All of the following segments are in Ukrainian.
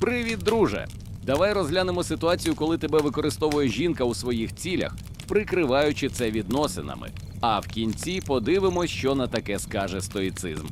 Привіт, друже! Давай розглянемо ситуацію, коли тебе використовує жінка у своїх цілях, прикриваючи це відносинами. А в кінці подивимось, що на таке скаже стоїцизм.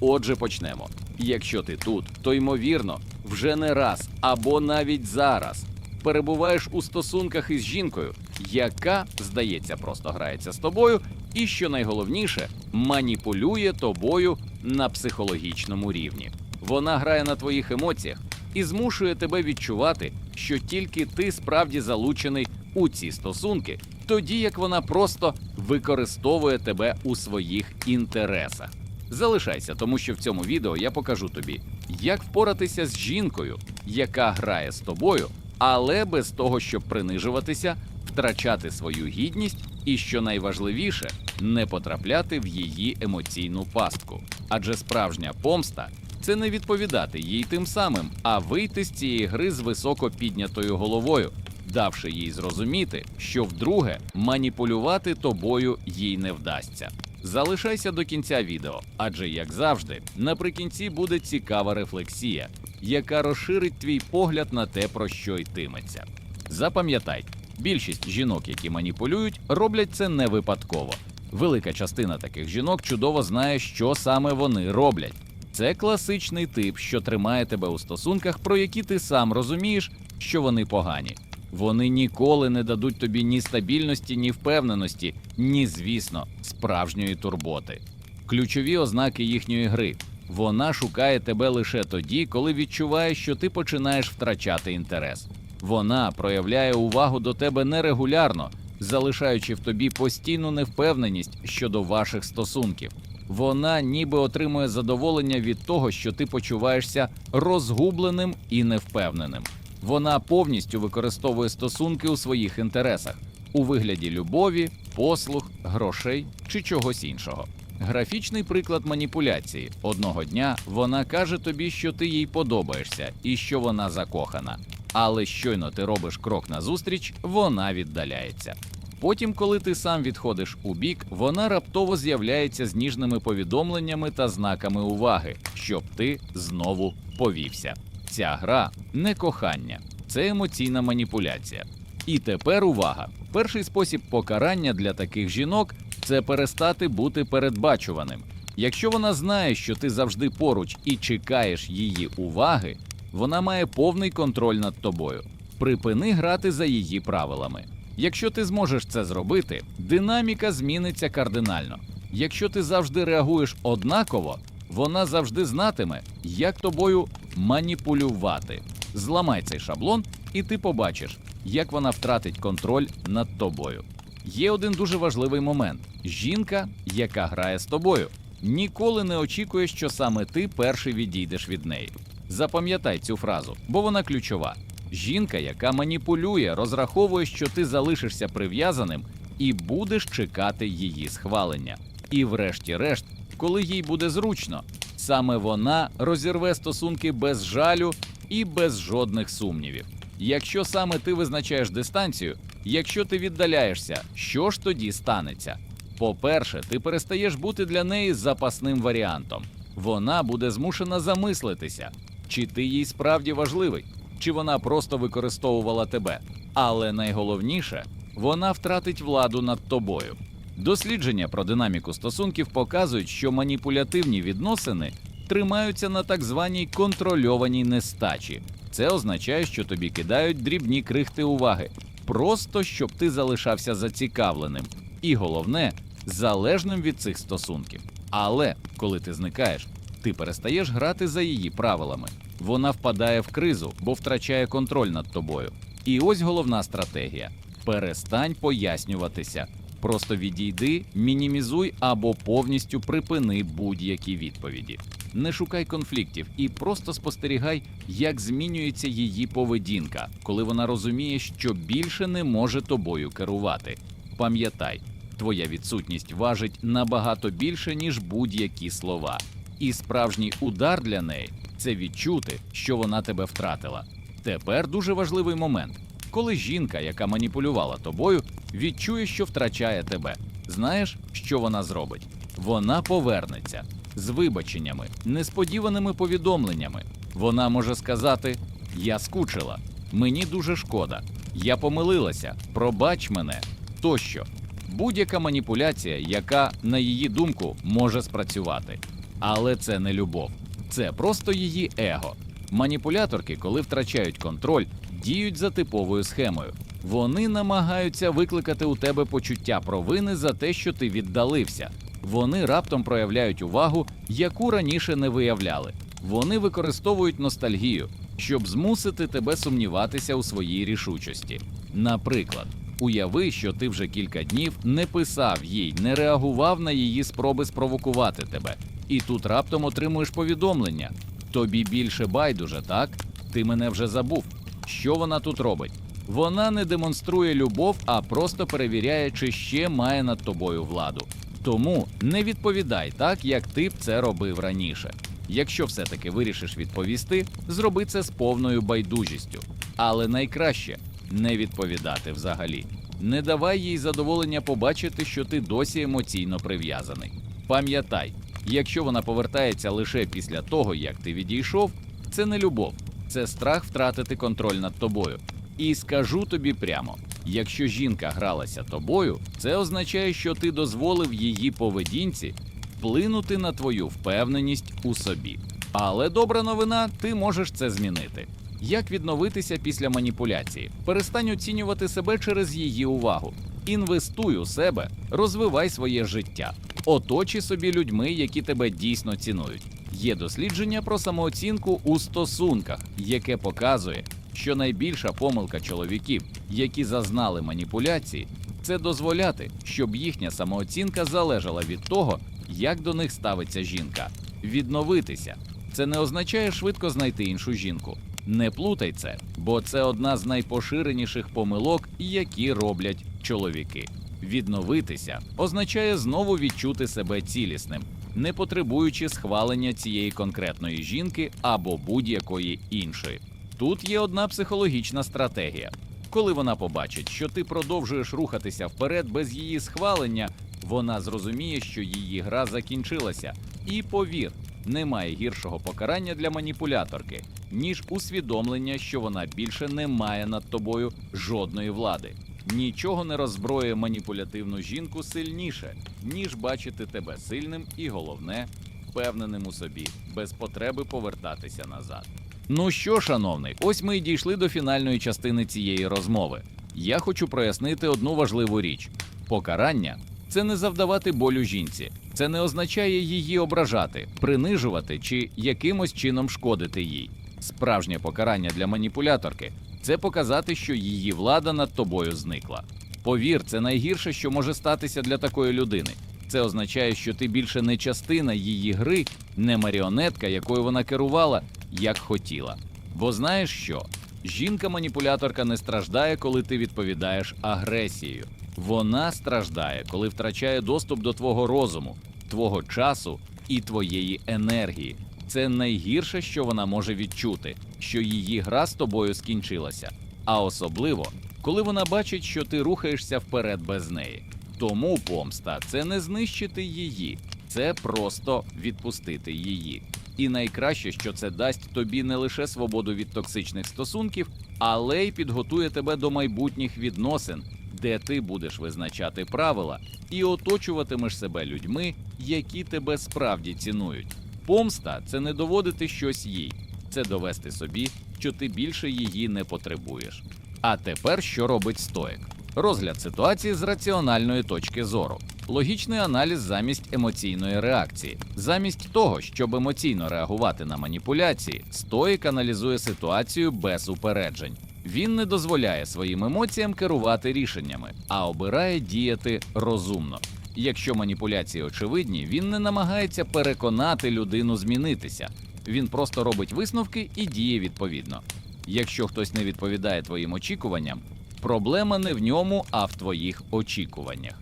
Отже, почнемо. Якщо ти тут, то ймовірно, вже не раз або навіть зараз перебуваєш у стосунках із жінкою, яка, здається, просто грається з тобою, і що найголовніше, маніпулює тобою на психологічному рівні. Вона грає на твоїх емоціях і змушує тебе відчувати, що тільки ти справді залучений у ці стосунки, тоді як вона просто використовує тебе у своїх інтересах. Залишайся, тому що в цьому відео я покажу тобі, як впоратися з жінкою, яка грає з тобою, але без того, щоб принижуватися, втрачати свою гідність і, що найважливіше, не потрапляти в її емоційну пастку. Адже справжня помста це не відповідати їй тим самим, а вийти з цієї гри з високо піднятою головою, давши їй зрозуміти, що вдруге маніпулювати тобою їй не вдасться. Залишайся до кінця відео, адже, як завжди, наприкінці буде цікава рефлексія, яка розширить твій погляд на те, про що йтиметься. Запам'ятай, більшість жінок, які маніпулюють, роблять це не випадково. Велика частина таких жінок чудово знає, що саме вони роблять. Це класичний тип, що тримає тебе у стосунках, про які ти сам розумієш, що вони погані. Вони ніколи не дадуть тобі ні стабільності, ні впевненості, ні, звісно, справжньої турботи. Ключові ознаки їхньої гри. Вона шукає тебе лише тоді, коли відчуває, що ти починаєш втрачати інтерес. Вона проявляє увагу до тебе нерегулярно, залишаючи в тобі постійну невпевненість щодо ваших стосунків. Вона ніби отримує задоволення від того, що ти почуваєшся розгубленим і невпевненим. Вона повністю використовує стосунки у своїх інтересах у вигляді любові, послуг, грошей чи чогось іншого. Графічний приклад маніпуляції. Одного дня вона каже тобі, що ти їй подобаєшся і що вона закохана. Але щойно ти робиш крок назустріч, вона віддаляється. Потім, коли ти сам відходиш у бік, вона раптово з'являється з ніжними повідомленнями та знаками уваги, щоб ти знову повівся. Ця гра не кохання, це емоційна маніпуляція. І тепер увага! Перший спосіб покарання для таких жінок це перестати бути передбачуваним. Якщо вона знає, що ти завжди поруч і чекаєш її уваги, вона має повний контроль над тобою. Припини грати за її правилами. Якщо ти зможеш це зробити, динаміка зміниться кардинально. Якщо ти завжди реагуєш однаково, вона завжди знатиме, як тобою маніпулювати. Зламай цей шаблон, і ти побачиш, як вона втратить контроль над тобою. Є один дуже важливий момент: жінка, яка грає з тобою, ніколи не очікує, що саме ти перший відійдеш від неї. Запам'ятай цю фразу, бо вона ключова. Жінка, яка маніпулює, розраховує, що ти залишишся прив'язаним і будеш чекати її схвалення. І, врешті-решт, коли їй буде зручно, саме вона розірве стосунки без жалю і без жодних сумнівів. Якщо саме ти визначаєш дистанцію, якщо ти віддаляєшся, що ж тоді станеться? По-перше, ти перестаєш бути для неї запасним варіантом. Вона буде змушена замислитися, чи ти їй справді важливий, чи вона просто використовувала тебе. Але найголовніше, вона втратить владу над тобою. Дослідження про динаміку стосунків показують, що маніпулятивні відносини тримаються на так званій контрольованій нестачі. Це означає, що тобі кидають дрібні крихти уваги, просто щоб ти залишався зацікавленим. І головне, залежним від цих стосунків. Але коли ти зникаєш, ти перестаєш грати за її правилами. Вона впадає в кризу, бо втрачає контроль над тобою. І ось головна стратегія: перестань пояснюватися. Просто відійди, мінімізуй або повністю припини будь-які відповіді. Не шукай конфліктів і просто спостерігай, як змінюється її поведінка, коли вона розуміє, що більше не може тобою керувати. Пам'ятай, твоя відсутність важить набагато більше, ніж будь-які слова. І справжній удар для неї це відчути, що вона тебе втратила. Тепер дуже важливий момент. Коли жінка, яка маніпулювала тобою, відчує, що втрачає тебе. Знаєш, що вона зробить? Вона повернеться з вибаченнями, несподіваними повідомленнями. Вона може сказати: Я скучила. Мені дуже шкода. Я помилилася. Пробач мене. Тощо. Будь-яка маніпуляція, яка, на її думку, може спрацювати. Але це не любов, це просто її его. Маніпуляторки, коли втрачають контроль, діють за типовою схемою. Вони намагаються викликати у тебе почуття провини за те, що ти віддалився. Вони раптом проявляють увагу, яку раніше не виявляли. Вони використовують ностальгію, щоб змусити тебе сумніватися у своїй рішучості. Наприклад, уяви, що ти вже кілька днів не писав їй, не реагував на її спроби спровокувати тебе, і тут раптом отримуєш повідомлення. Тобі більше байдуже, так? Ти мене вже забув. Що вона тут робить? Вона не демонструє любов, а просто перевіряє, чи ще має над тобою владу. Тому не відповідай так, як ти б це робив раніше. Якщо все-таки вирішиш відповісти, зроби це з повною байдужістю. Але найкраще не відповідати взагалі. Не давай їй задоволення побачити, що ти досі емоційно прив'язаний. Пам'ятай, якщо вона повертається лише після того, як ти відійшов, це не любов, це страх втратити контроль над тобою. І скажу тобі прямо: якщо жінка гралася тобою, це означає, що ти дозволив її поведінці вплинути на твою впевненість у собі. Але добра новина, ти можеш це змінити. Як відновитися після маніпуляції? Перестань оцінювати себе через її увагу. Інвестуй у себе, розвивай своє життя, оточи собі людьми, які тебе дійсно цінують. Є дослідження про самооцінку у стосунках, яке показує, що найбільша помилка чоловіків, які зазнали маніпуляції, це дозволяти, щоб їхня самооцінка залежала від того, як до них ставиться жінка. Відновитися це не означає швидко знайти іншу жінку. Не плутай це, бо це одна з найпоширеніших помилок, які роблять чоловіки. Відновитися означає знову відчути себе цілісним, не потребуючи схвалення цієї конкретної жінки або будь-якої іншої. Тут є одна психологічна стратегія. Коли вона побачить, що ти продовжуєш рухатися вперед без її схвалення, вона зрозуміє, що її гра закінчилася. І повір, немає гіршого покарання для маніпуляторки, ніж усвідомлення, що вона більше не має над тобою жодної влади. Нічого не роззброює маніпулятивну жінку сильніше, ніж бачити тебе сильним і головне, впевненим у собі, без потреби повертатися назад. Ну що, шановний, ось ми й дійшли до фінальної частини цієї розмови. Я хочу прояснити одну важливу річ: покарання це не завдавати болю жінці, це не означає її ображати, принижувати чи якимось чином шкодити їй. Справжнє покарання для маніпуляторки це показати, що її влада над тобою зникла. Повір, це найгірше, що може статися для такої людини. Це означає, що ти більше не частина її гри, не маріонетка, якою вона керувала, як хотіла. Бо знаєш що? Жінка-маніпуляторка не страждає, коли ти відповідаєш агресією. Вона страждає, коли втрачає доступ до твого розуму, твого часу і твоєї енергії. Це найгірше, що вона може відчути, що її гра з тобою скінчилася. А особливо, коли вона бачить, що ти рухаєшся вперед без неї. Тому помста це не знищити її, це просто відпустити її. І найкраще, що це дасть тобі не лише свободу від токсичних стосунків, але й підготує тебе до майбутніх відносин, де ти будеш визначати правила і оточуватимеш себе людьми, які тебе справді цінують. Помста це не доводити щось їй, це довести собі, що ти більше її не потребуєш. А тепер що робить стоїк? Розгляд ситуації з раціональної точки зору, логічний аналіз замість емоційної реакції. Замість того, щоб емоційно реагувати на маніпуляції, стоїк аналізує ситуацію без упереджень. Він не дозволяє своїм емоціям керувати рішеннями, а обирає діяти розумно. Якщо маніпуляції очевидні, він не намагається переконати людину змінитися. Він просто робить висновки і діє відповідно. Якщо хтось не відповідає твоїм очікуванням, проблема не в ньому, а в твоїх очікуваннях.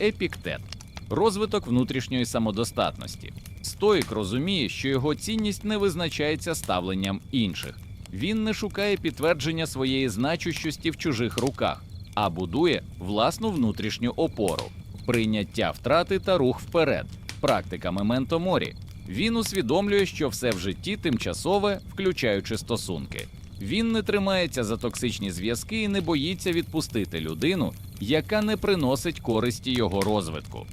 Епіктет розвиток внутрішньої самодостатності. Стоїк розуміє, що його цінність не визначається ставленням інших. Він не шукає підтвердження своєї значущості в чужих руках, а будує власну внутрішню опору, прийняття втрати та рух вперед, практика мементо морі. Він усвідомлює, що все в житті тимчасове, включаючи стосунки. Він не тримається за токсичні зв'язки і не боїться відпустити людину, яка не приносить користі його розвитку.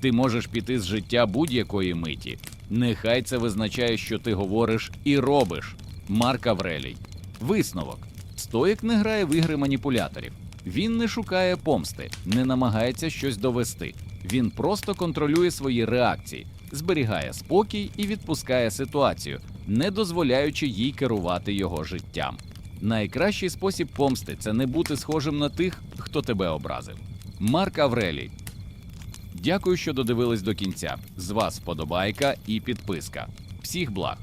Ти можеш піти з життя будь-якої миті. Нехай це визначає, що ти говориш і робиш. Марк Аврелій. Висновок: Стоїк не грає в ігри маніпуляторів. Він не шукає помсти, не намагається щось довести. Він просто контролює свої реакції, зберігає спокій і відпускає ситуацію, не дозволяючи їй керувати його життям. Найкращий спосіб помсти це не бути схожим на тих, хто тебе образив. Марк Аврелій. Дякую, що додивились до кінця. З вас вподобайка і підписка. Всіх благ!